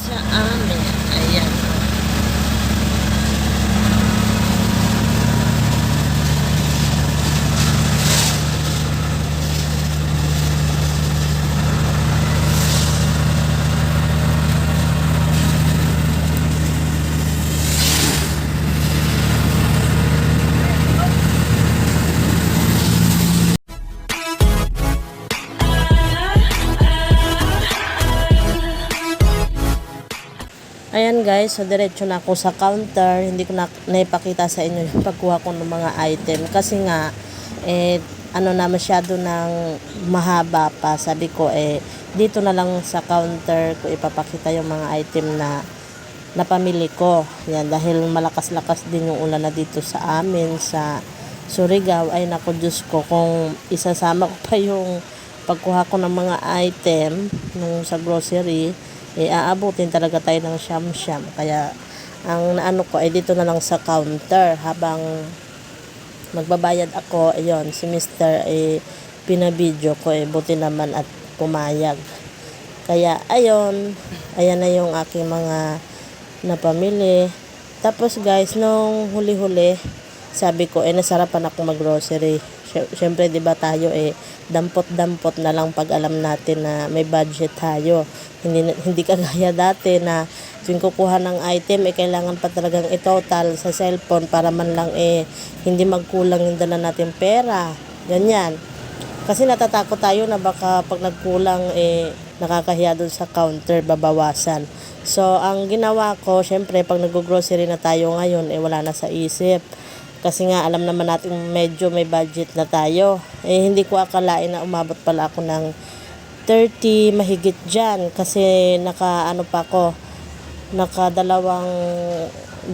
sa Ayan guys, so diretso na ako sa counter. Hindi ko na naipakita sa inyo yung pagkuha ko ng mga item. Kasi nga, eh, ano na masyado ng mahaba pa. Sabi ko, eh, dito na lang sa counter ko ipapakita yung mga item na napamili ko. Yan, dahil malakas-lakas din yung ulan na dito sa amin, sa Surigao. Ay nako Diyos ko, kung isasama ko pa yung pagkuha ko ng mga item nung sa grocery, eh, aabutin talaga tayo ng siyam-siyam. Kaya, ang naano ko, ay dito na lang sa counter habang magbabayad ako, ayun, si Mr. eh, pinabidyo ko, eh, buti naman at pumayag. Kaya, ayun, ayan na yung aking mga napamili. Tapos guys, nung huli-huli, sabi ko, eh, nasarapan ako mag-grocery. Siyempre, di ba tayo, eh, dampot-dampot na lang pag alam natin na may budget tayo. Hindi, hindi kagaya dati na tuwing kukuha ng item, eh, kailangan pa talagang i-total sa cellphone para man lang, eh, hindi magkulang yung dala natin pera. Ganyan. Kasi natatakot tayo na baka pag nagkulang, eh, nakakahiya doon sa counter, babawasan. So, ang ginawa ko, syempre, pag nag-grocery na tayo ngayon, eh, wala na sa isip. Kasi nga, alam naman natin medyo may budget na tayo. Eh, hindi ko akalain na umabot pala ako ng 30 mahigit dyan. Kasi naka, ano pa ako, nakadalawang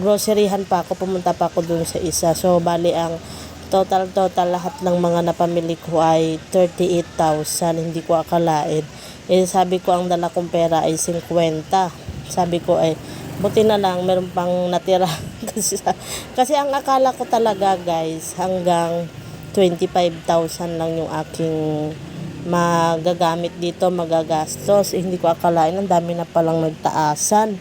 groceryhan pa ako, pumunta pa ako dun sa isa. So, bali ang total total lahat ng mga napamili ko ay 38,000. Hindi ko akalain. Eh, sabi ko ang dala kong pera ay 50. Sabi ko ay, buti na lang, meron pang natira. kasi, kasi ang akala ko talaga guys, hanggang 25,000 lang yung aking magagamit dito, magagastos. Eh, hindi ko akalain, ang dami na palang nagtaasan.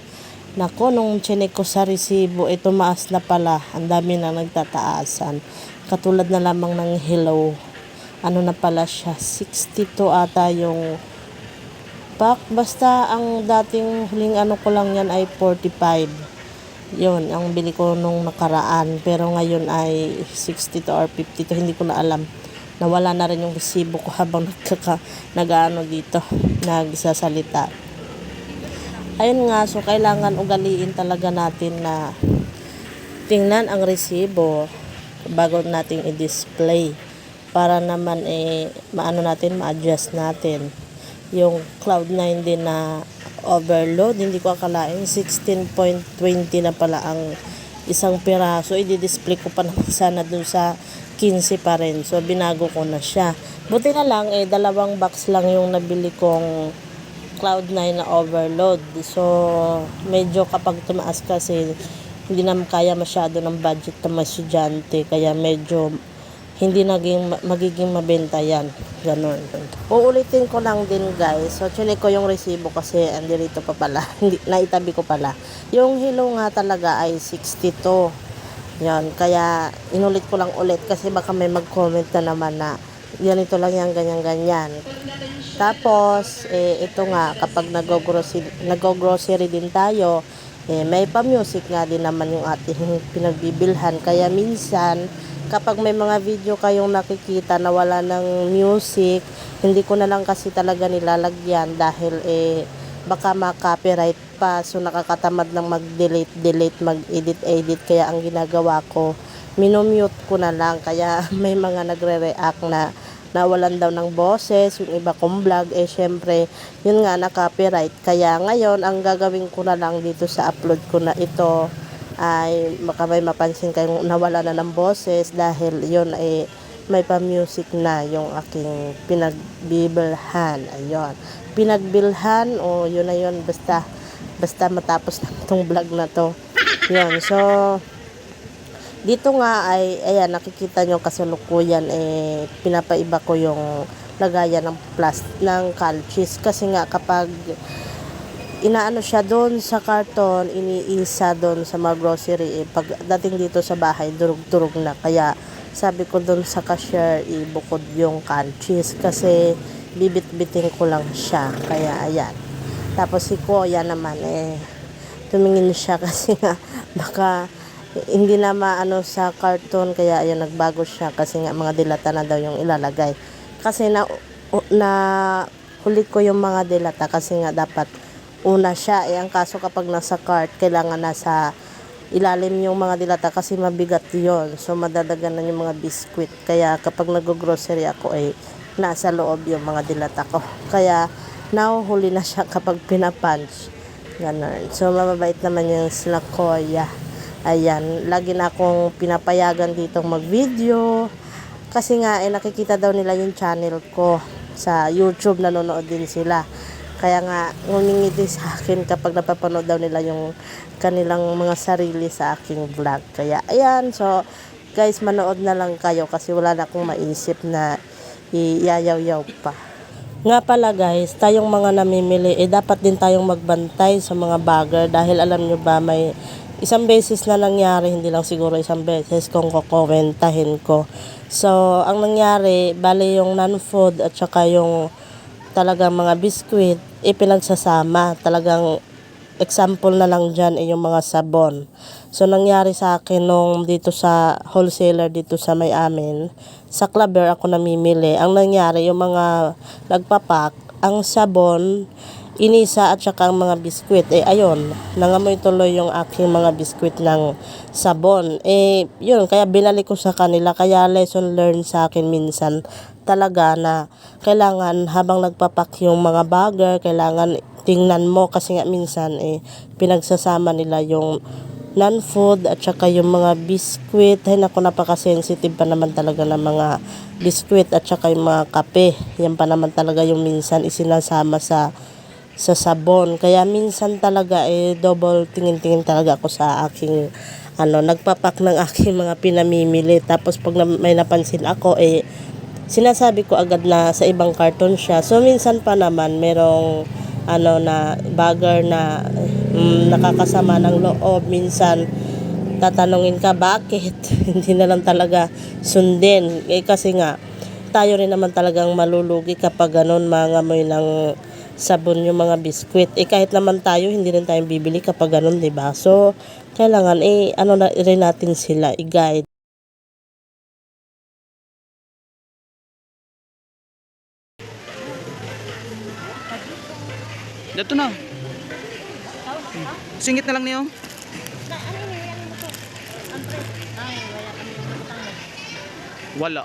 Nako, nung chinek ko sa resibo, eh, tumaas na pala. Ang dami na nagtataasan. Katulad na lamang ng hello. Ano na pala siya? 62 ata yung pack. Basta ang dating huling ano ko lang yan ay 45. Yun, ang bili ko nung nakaraan. Pero ngayon ay 62 or 52. Hindi ko na alam. Nawala na rin yung resibo ko habang nagkaka, nag-ano dito, nagsasalita. Ayun nga, so kailangan ugaliin talaga natin na tingnan ang resibo bago nating i-display para naman eh maano natin ma-adjust natin yung Cloud9 din na overload hindi ko akalain 16.20 na pala ang isang piraso i-display ko pa naman sana dun sa 15 pa rin so binago ko na siya buti na lang eh dalawang box lang yung nabili kong Cloud9 na overload. So, medyo kapag tumaas kasi, hindi naman kaya masyado ng budget ng mga estudyante. Kaya medyo hindi naging ma- magiging mabenta yan. Ganon. Uulitin ko lang din guys. So, chinek ko yung resibo kasi andirito pa pala. Naitabi ko pala. Yung hilo nga talaga ay 62. Yan. Kaya, inulit ko lang ulit kasi baka may mag-comment na naman na ganito lang yan, ganyan-ganyan. Tapos, eh, ito nga, kapag nag-grocery, nag-grocery din tayo, eh, may pa-music nga din naman yung ating pinagbibilhan. Kaya minsan, kapag may mga video kayong nakikita na wala ng music, hindi ko na lang kasi talaga nilalagyan dahil eh, baka ma-copyright pa. So, nakakatamad lang mag-delete, delete, mag-edit, edit. Kaya ang ginagawa ko, minumute ko na lang. Kaya may mga nagre-react na nawalan daw ng boses, yung iba kong vlog, eh syempre, yun nga na copyright. Kaya ngayon, ang gagawin ko na lang dito sa upload ko na ito, ay baka may mapansin kayong nawala na ng boses dahil yun ay may pa-music na yung aking pinagbibilhan. Ayun. Pinagbilhan, o yun na yun, basta, basta matapos na itong vlog na to. Yun, so, dito nga ay, ayan, nakikita nyo kasalukuyan, eh, pinapaiba ko yung lagayan ng plastic, ng calchis. Kasi nga, kapag inaano siya doon sa karton, iniisa doon sa mga grocery. Eh, pag dating dito sa bahay, durug-durug na. Kaya sabi ko doon sa cashier, ibukod yung canned cheese kasi bibit-biting ko lang siya. Kaya ayan. Tapos si Kuya naman eh, tumingin siya kasi nga baka hindi na maano sa karton kaya ayun nagbago siya kasi nga mga dilata na daw yung ilalagay. Kasi na na huli ko yung mga dilata kasi nga dapat una siya eh ang kaso kapag nasa cart kailangan nasa ilalim yung mga dilata kasi mabigat yon so madadaganan yung mga biskwit kaya kapag nag-grocery ako eh nasa loob yung mga dilata ko kaya nahuhuli na siya kapag pinapunch Ganon. So, mababait naman yung sila Koya. Ayan, lagi na akong pinapayagan ditong mag-video. Kasi nga, eh, nakikita daw nila yung channel ko. Sa YouTube, nanonood din sila. Kaya nga, ngumingiti sa akin kapag napapanood daw nila yung kanilang mga sarili sa aking vlog. Kaya, ayan. So, guys, manood na lang kayo kasi wala na akong maisip na iyayaw-yaw pa. Nga pala guys, tayong mga namimili, eh dapat din tayong magbantay sa mga bagger dahil alam nyo ba may isang beses na nangyari, hindi lang siguro isang beses kung kukomentahin ko. So, ang nangyari, bali yung non-food at saka yung talagang mga biskwit, eh pinagsasama. Talagang example na lang dyan ay yung mga sabon. So, nangyari sa akin nung dito sa wholesaler dito sa may amin, sa Claver ako namimili. Ang nangyari, yung mga nagpapak, ang sabon, inisa at saka ang mga biskwit. Eh, ayun, nangamoy tuloy yung aking mga biskwit ng sabon. Eh, yun, kaya binalik ko sa kanila. Kaya lesson learned sa akin minsan talaga na kailangan habang nagpapak yung mga bagger, kailangan tingnan mo kasi nga minsan eh pinagsasama nila yung non-food at saka yung mga biskwit. Ay naku, napaka-sensitive pa naman talaga ng mga biskwit at saka yung mga kape. Yan pa naman talaga yung minsan isinasama sa sa sabon. Kaya minsan talaga eh double tingin-tingin talaga ako sa aking ano, nagpapak ng aking mga pinamimili. Tapos pag may napansin ako eh sinasabi ko agad na sa ibang karton siya. So minsan pa naman merong ano na bagger na mm, nakakasama ng loob. Minsan tatanungin ka bakit? Hindi na lang talaga sundin. Eh kasi nga tayo rin naman talagang malulugi kapag ganun mangamoy ng sabon yung mga biskwit. Eh kahit naman tayo hindi rin tayo bibili kapag ganun 'di ba? So kailangan eh ano na rin natin sila i-guide Dito na. Singit na lang niyo. Wala.